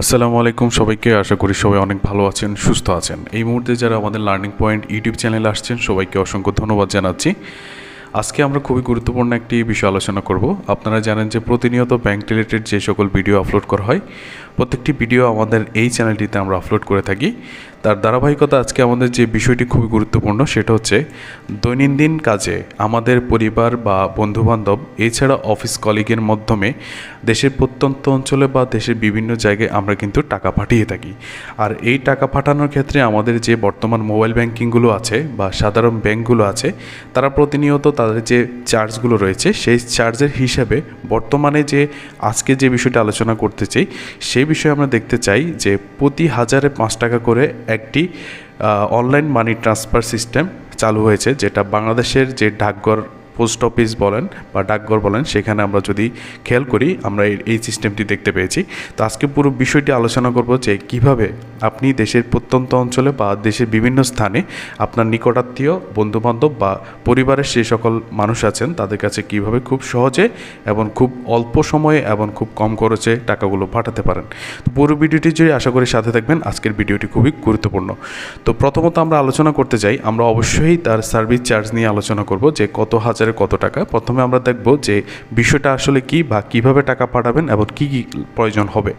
আসসালামু আলাইকুম সবাইকে। আশা করি সবাই অনেক ভালো আছেন, সুস্থ আছেন। এই মুহূর্তে যারা আমাদের লার্নিং পয়েন্ট ইউটিউব চ্যানেলে আসছেন, সবাইকে অসংখ্য ধন্যবাদ জানাচ্ছি। আজকে আমরা খুবই গুরুত্বপূর্ণ একটি বিষয় আলোচনা করব। আপনারা জানেন যে প্রতিনিয়ত ব্যাংক রিলেটেড যে সকল ভিডিও আপলোড করা হয়, প্রত্যেকটি ভিডিও আমাদের এই চ্যানেলটিতে আমরা আপলোড করে থাকি। তার ধারাবাহিকতা আজকে আমাদের যে বিষয়টি খুবই গুরুত্বপূর্ণ, সেটা হচ্ছে দৈনন্দিন কাজে আমাদের পরিবার বা বন্ধুবান্ধব, এছাড়া অফিস কলিগের মাধ্যমে দেশের প্রত্যন্ত অঞ্চলে বা দেশের বিভিন্ন জায়গায় আমরা কিন্তু টাকা পাঠিয়ে থাকি। আর এই টাকা পাঠানোর ক্ষেত্রে আমাদের যে বর্তমান মোবাইল ব্যাংকিংগুলো আছে বা সাধারণ ব্যাংকগুলো আছে, তারা প্রতিনিয়ত তাদের যে চার্জগুলো রয়েছে, সেই চার্জের হিসাবে বর্তমানে যে আজকে যে বিষয়টা আলোচনা করতে চাই, সেই বিষয়ে আমরা দেখতে চাই যে প্রতি হাজারে পাঁচ টাকা করে একটি অনলাইন মানি ট্রান্সফার সিস্টেম চালু হয়েছে, যেটা বাংলাদেশের যে ডাকঘর পোস্ট অফিস বলেন বা ডাকঘর বলেন, সেখানে আমরা যদি খেয়াল করি, আমরা এই- সিস্টেমটি দেখতে পেয়েছি। তো আজকে পুরো বিষয়টি আলোচনা করব যে কীভাবে আপনি দেশের প্রত্যন্ত অঞ্চলে বা দেশের বিভিন্ন স্থানে আপনার নিকটাত্মীয়, বন্ধুবান্ধব বা পরিবারের যে সকল মানুষ আছেন, তাদের কাছে কীভাবে খুব সহজে এবং খুব অল্প সময়ে এবং খুব কম খরচে টাকাগুলো পাঠাতে পারেন। তো পুরো ভিডিওটি যদি আশা করি সাথে থাকবেন। আজকের ভিডিওটি খুবই গুরুত্বপূর্ণ। তো প্রথমত আমরা আলোচনা করতে চাই, আমরা অবশ্যই তার সার্ভিস চার্জ নিয়ে আলোচনা করব যে কত হাজারে কত টাকা? প্রথমে আমরা দেখব যে বিষয়টা আসলে কি বা কীভাবে টাকা পাঠাবেন এবং কি কি প্রয়োজন হবে।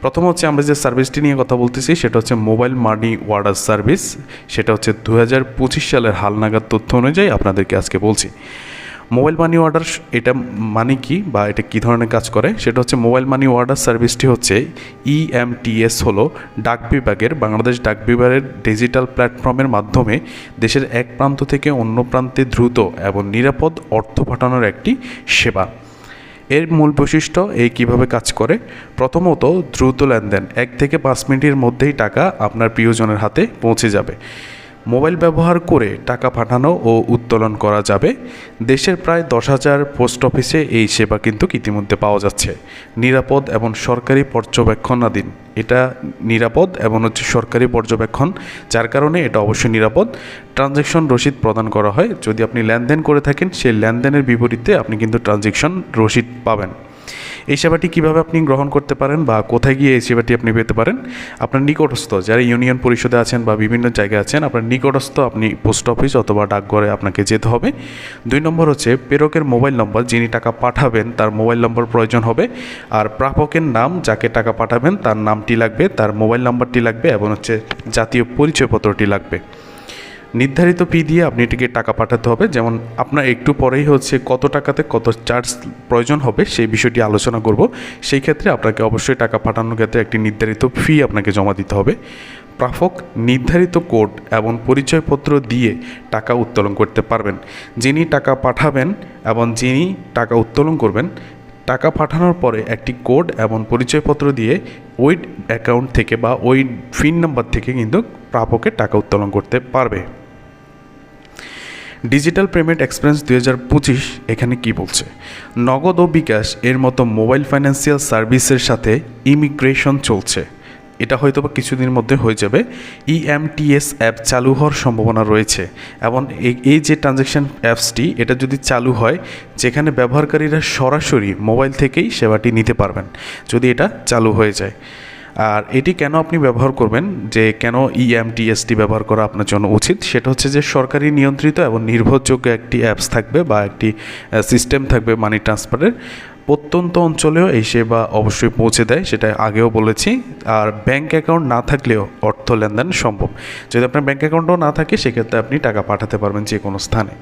প্রথম হচ্ছে আমরা যে সার্ভিসটি নিয়ে কথা বলতেছি, সেটা হচ্ছে মোবাইল মানি ওয়ার্ডার সার্ভিস। সেটা হচ্ছে দু হাজার পঁচিশ সালের হালনাগাদ তথ্য অনুযায়ী আপনাদেরকে আজকে বলছি। মোবাইল মানি অর্ডার এটা মানে কি বা এটা কী ধরনের কাজ করে? সেটা হচ্ছে মোবাইল মানি অর্ডার সার্ভিসটি হচ্ছে E ইএমটিএস হলো ডাক বিভাগের, বাংলাদেশ ডাক বিভাগের ডিজিটাল প্ল্যাটফর্মের মাধ্যমে দেশের এক প্রান্ত থেকে অন্য প্রান্তে দ্রুত এবং নিরাপদ অর্থ পাঠানোর একটি সেবা। এর মূল বৈশিষ্ট্য এই কীভাবে কাজ করে? প্রথমত, দ্রুত লেনদেন। এক থেকে পাঁচ মিনিটের মধ্যেই টাকা আপনার প্রিয়জনের হাতে পৌঁছে যাবে। মোবাইল ব্যবহার করে টাকা পাঠানো ও উত্তোলন করা যাবে। দেশের প্রায় দশ হাজার পোস্ট অফিসে এই সেবা কিন্তু ইতিমধ্যে পাওয়া যাচ্ছে। নিরাপদ এবং সরকারি পর্যবেক্ষণাধীন। এটা নিরাপদ এবং হচ্ছে সরকারি পর্যবেক্ষণ, যার কারণে এটা অবশ্যই নিরাপদ। ট্রানজ্যাকশন রসিদ প্রদান করা হয়। যদি আপনি লেনদেন করে থাকেন, সেই লেনদেনের বিপরীতে আপনি কিন্তু ট্রানজ্যাকশন রসিদ পাবেন। এই সেবাটি কীভাবে আপনি গ্রহণ করতে পারেন বা কোথায় গিয়ে এই সেবাটি আপনি পেতে পারেন, আপনার নিকটস্থ, যারা ইউনিয়ন পরিষদে আছেন বা বিভিন্ন জায়গায় আছেন, আপনার নিকটস্থ আপনি পোস্ট অফিস অথবা ডাকঘরে আপনাকে যেতে হবে। দুই নম্বর হচ্ছে প্রেরকের মোবাইল নম্বর, যিনি টাকা পাঠাবেন তার মোবাইল নম্বর প্রয়োজন হবে। আর প্রাপকের নাম, যাকে টাকা পাঠাবেন তার নামটি লাগবে, তার মোবাইল নম্বরটি লাগবে এবং হচ্ছে জাতীয় পরিচয়পত্রটি লাগবে। নির্ধারিত ফি দিয়ে আপনি এটিকে টাকা পাঠাতে হবে। যেমন আপনার একটু পরেই হচ্ছে কত টাকাতে কত চার্জ প্রয়োজন হবে, সেই বিষয়টি আলোচনা করব। সেই ক্ষেত্রে আপনাকে অবশ্যই টাকা পাঠানোর ক্ষেত্রে একটি নির্ধারিত ফি আপনাকে জমা দিতে হবে। প্রাপক নির্ধারিত কোড এবং পরিচয়পত্র দিয়ে টাকা উত্তোলন করতে পারবেন। যিনি টাকা পাঠাবেন এবং যিনি টাকা উত্তোলন করবেন, টাকা পাঠানোর পরে একটি কোড এবং পরিচয়পত্র দিয়ে ওই অ্যাকাউন্ট থেকে বা ওই ফিন নাম্বার থেকে কিন্তু প্রাপকের টাকা উত্তোলন করতে পারবে। ডিজিটাল পেমেন্ট এক্সপেরিয়েন্স দু হাজার পঁচিশ এখানে কি বলছে? নগদ ও বিকাশ এর মতো মোবাইল ফাইন্যান্সিয়াল সার্ভিসের সাথে ইমিগ্রেশন চলছে। এটা হয়তো বা কিছুদিনের মধ্যে হয়ে যাবে। E ইএমটিএস অ্যাপ চালু হওয়ার সম্ভাবনা রয়েছে এবং এই- যে ট্রানজ্যাকশন অ্যাপসটি এটা যদি চালু হয়, যেখানে ব্যবহারকারীরা সরাসরি মোবাইল থেকেই সেবাটি নিতে পারবেন, যদি এটা চালু হয়ে যায়। আর এটি কেন আপনি ব্যবহার করবেন? যে কেন E ইএমটিএসটি ব্যবহার করা আপনার জন্য উচিত? সেটা হচ্ছে যে সরকারি নিয়ন্ত্রিত এবং নির্ভরযোগ্য একটি অ্যাপস থাকবে বা একটি সিস্টেম থাকবে মানি ট্রান্সফারের প্রত্যন্ত অঞ্চলেও এই সেবা অবশ্যই পৌঁছে দেয় সেটা আগেও বলেছি। আর ব্যাংক অ্যাকাউন্ট না থাকলেও অর্থ লেনদেন সম্ভব। যদি আপনার ব্যাংক অ্যাকাউন্টও না থাকে, সেক্ষেত্রে আপনি টাকা পাঠাতে পারবেন যে কোনো স্থানে।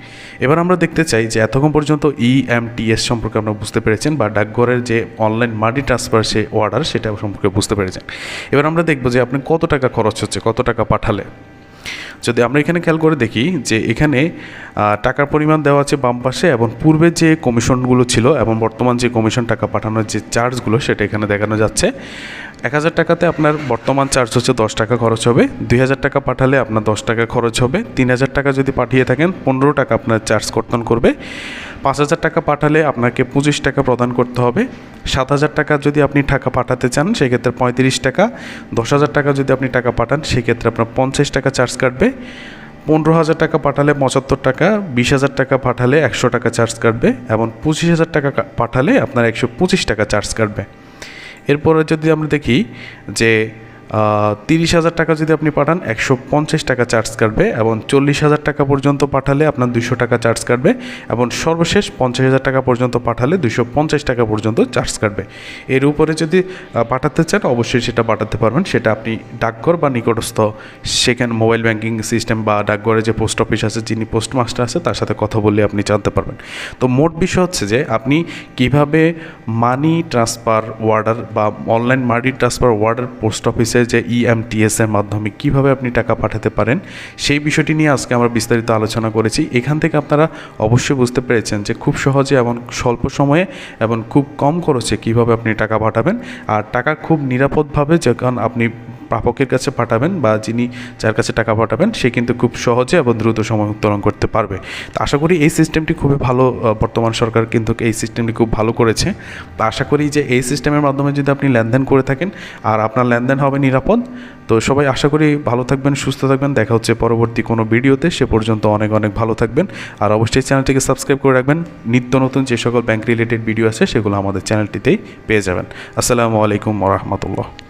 এবার আমরা দেখতে চাই যে এতক্ষণ পর্যন্ত E ইএমটিএস সম্পর্কে আমরা বুঝতে পেরেছেন বা ডাকঘরের যে অনলাইন মানি ট্রান্সফার সে অর্ডার সেটা সম্পর্কে বুঝতে পেরেছেন। এবার আমরা দেখব যে আপনি কত টাকা খরচ হচ্ছে, কত টাকা পাঠালে। যদি আমরা এখানে খেয়াল করে দেখি যে এখানে টাকার পরিমাণ দেওয়া আছে বাম পাশে এবং পূর্বে যে কমিশনগুলো ছিল এবং বর্তমান যে কমিশন টাকা পাঠানোর যে চার্জগুলো সেটা এখানে দেখানো যাচ্ছে। এক হাজার টাকাতে আপনার বর্তমান চার্জ হচ্ছে দশ টাকা খরচ হবে। দুই হাজার টাকা পাঠালে আপনার দশ টাকা খরচ হবে। তিন হাজার টাকা যদি পাঠিয়ে থাকেন, পনেরো টাকা আপনার চার্জ কর্তন করবে। পাঁচ হাজার টাকা পাঠালে আপনাকে পঁচিশ টাকা প্রদান করতে হবে। সাত হাজার টাকা যদি আপনি টাকা পাঠাতে চান, সেক্ষেত্রে পঁয়ত্রিশ টাকা। দশ হাজার টাকা যদি আপনি টাকা পাঠান, সেক্ষেত্রে আপনার পঞ্চাশ টাকা চার্জ কাটবে। পনেরো হাজার টাকা পাঠালে পঁচাত্তর টাকা, বিশ হাজার টাকা পাঠালে একশো টাকা চার্জ কাটবে এবং পঁচিশ হাজার টাকা পাঠালে আপনার একশো পঁচিশ টাকা চার্জ কাটবে। এরপরে যদি আমরা দেখি যে তিরিশ হাজার টাকা যদি আপনি পাঠান, একশো পঞ্চাশ টাকা চার্জ কাটবে এবং চল্লিশ হাজার টাকা পর্যন্ত পাঠালে আপনার দুশো টাকা চার্জ কাটবে এবং সর্বশেষ পঞ্চাশ হাজার টাকা পর্যন্ত পাঠালে দুশো পঞ্চাশ টাকা পর্যন্ত চার্জ কাটবে। এর উপরে যদি পাঠাতে চান, অবশ্যই সেটা পাঠাতে পারবেন। সেটা আপনি ডাকঘর বা নিকটস্থ সেখানে মোবাইল ব্যাংকিং সিস্টেম বা ডাকঘরে যে পোস্ট অফিস আছে, যিনি পোস্টমাস্টার আছে, তার সাথে কথা বললে আপনি জানতে পারবেন। তো মোট বিষয় হচ্ছে যে, আপনি কীভাবে মানি ট্রান্সফার ওয়ার্ডার বা online money transfer order post অফিসের যে E ইএমটিএস এর মাধ্যমে কীভাবে আপনি টাকা পাঠাতে পারেন, সেই বিষয়টি নিয়ে আজকে আমরা বিস্তারিত আলোচনা করেছি। এখান থেকে আপনারা অবশ্যই বুঝতে পেরেছেন যে খুব সহজে এবং স্বল্প সময়ে এবং খুব কম খরচে কীভাবে আপনি টাকা পাঠাবেন। আর টাকা খুব নিরাপদভাবে যখন আপনি প্রাপকের কাছে পাঠাবেন বা যিনি যার কাছে টাকা পাঠাবেন, সে কিন্তু খুব সহজে এবং দ্রুত সময় উত্তোলন করতে পারবে। তো আশা করি এই সিস্টেমটি খুবই ভালো বর্তমান সরকার কিন্তু এই সিস্টেমটি খুব ভালো করেছে। তো আশা করি যে এই সিস্টেমের মাধ্যমে যদি আপনি লেনদেন করে থাকেন আর আপনার লেনদেন হবে নিরাপদ, তো সবাই আশা করি ভালো থাকবেন, সুস্থ থাকবেন। দেখা হচ্ছে পরবর্তী কোনো ভিডিওতে। সে পর্যন্ত অনেক অনেক ভালো থাকবেন। আর অবশ্যই চ্যানেলটিকে সাবস্ক্রাইব করে রাখবেন। নিত্য নতুন যে সকল ব্যাংক রিলেটেড ভিডিও আছে, সেগুলো আমাদের চ্যানেলটিতেই পেয়ে যাবেন। আসসালামু আলাইকুম রহমতুল্লাহ।